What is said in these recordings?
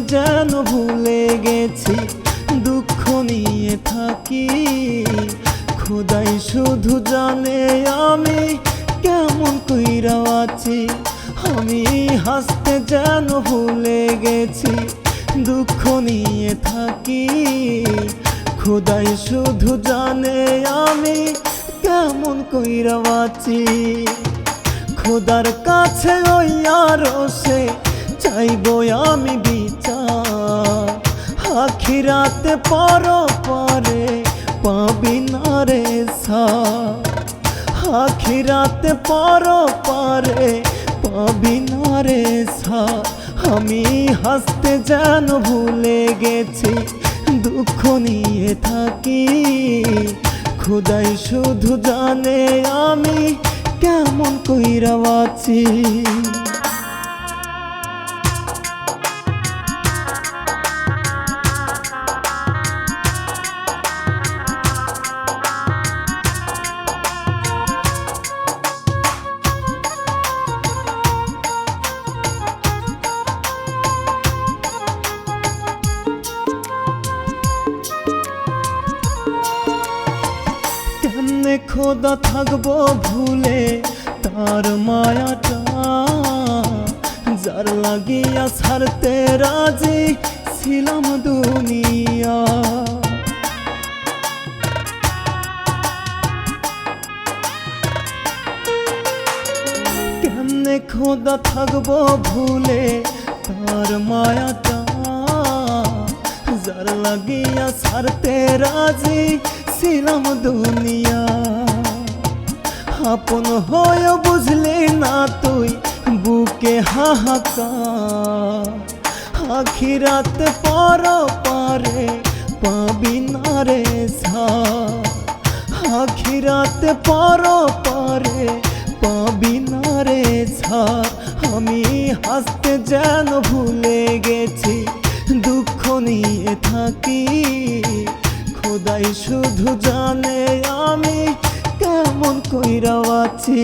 যেন ভুলে গেছি, দুঃখ নিয়ে থাকি। খোদাই শুধু জানে আমি কেমন কইরা আছি। আমি হাসতে যেন ভুলে গেছি, দুঃখ নিয়ে থাকি। খোদাই শুধু জানে আমি কেমন কইরা আছি। খোদার কাছে ওই আরও সে চাইব আমি বিচার। আখিরাতে পর পরে পাবি না রে সা আখিরাতে পর পরে পাবি না রে সা আমি হাসতে যেন ভুলে গেছি, দুঃখ নিয়ে থাকি। খুদাই শুধু জানে আমি কেমন কইরা আছি খোদা থাকব ভুলে তার মায়াটা, যার লাগিয়া ছাড়তে রাজি ছিলাম দুনিয়া। কেমনে খোদা থাকব ভুলে তার মায়াটা, যার লাগিয়া ছাড়তে রাজি ছিলাম দুনিয়া। আপন হয় বুঝলে না তুই? বুকে হাহাকা আখিরাত পর পারে পাবি না রে আখিরাত পর পারে পাবি না রে আমি হাসতে যেন ভুলে গেছি, দুঃখ নিয়ে থাকি। খোদাই শুধু জানে আমি কেমন কইরা আছি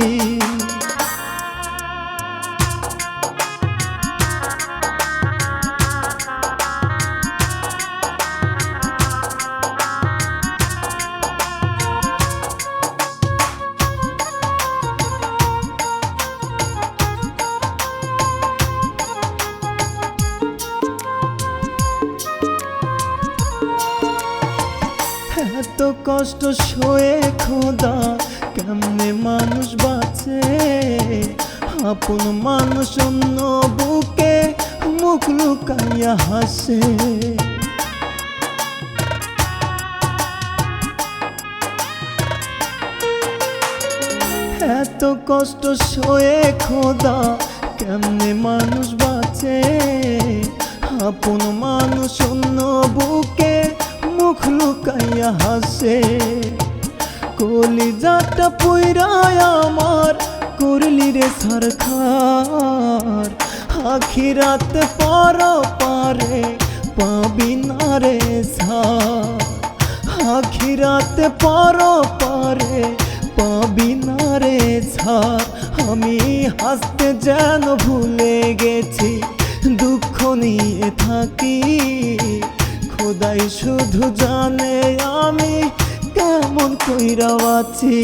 এত কষ্ট সয়ে খোদা কেমনে মানুষ বাঁচে আপন মানুষ অন্য বুকে মুখ লুকাইয়া হাসে এত কষ্ট সয়ে খোদা কেমনে মানুষ বাঁচে আপন মানুষ অন্য বুকে মুখ লুকাইয়া হাসে কলিজাটা পুইরায় আমার, করলি রে সরকার। আখিরাত পর পারে পাবি না রে আখিরাত পর পারে পাবি না রে আমি হাসতে যেন ভুলে গেছি, দুঃখ নিয়ে থাকি। খোদাই শুধু জানে আমি কেমন কইরা আছি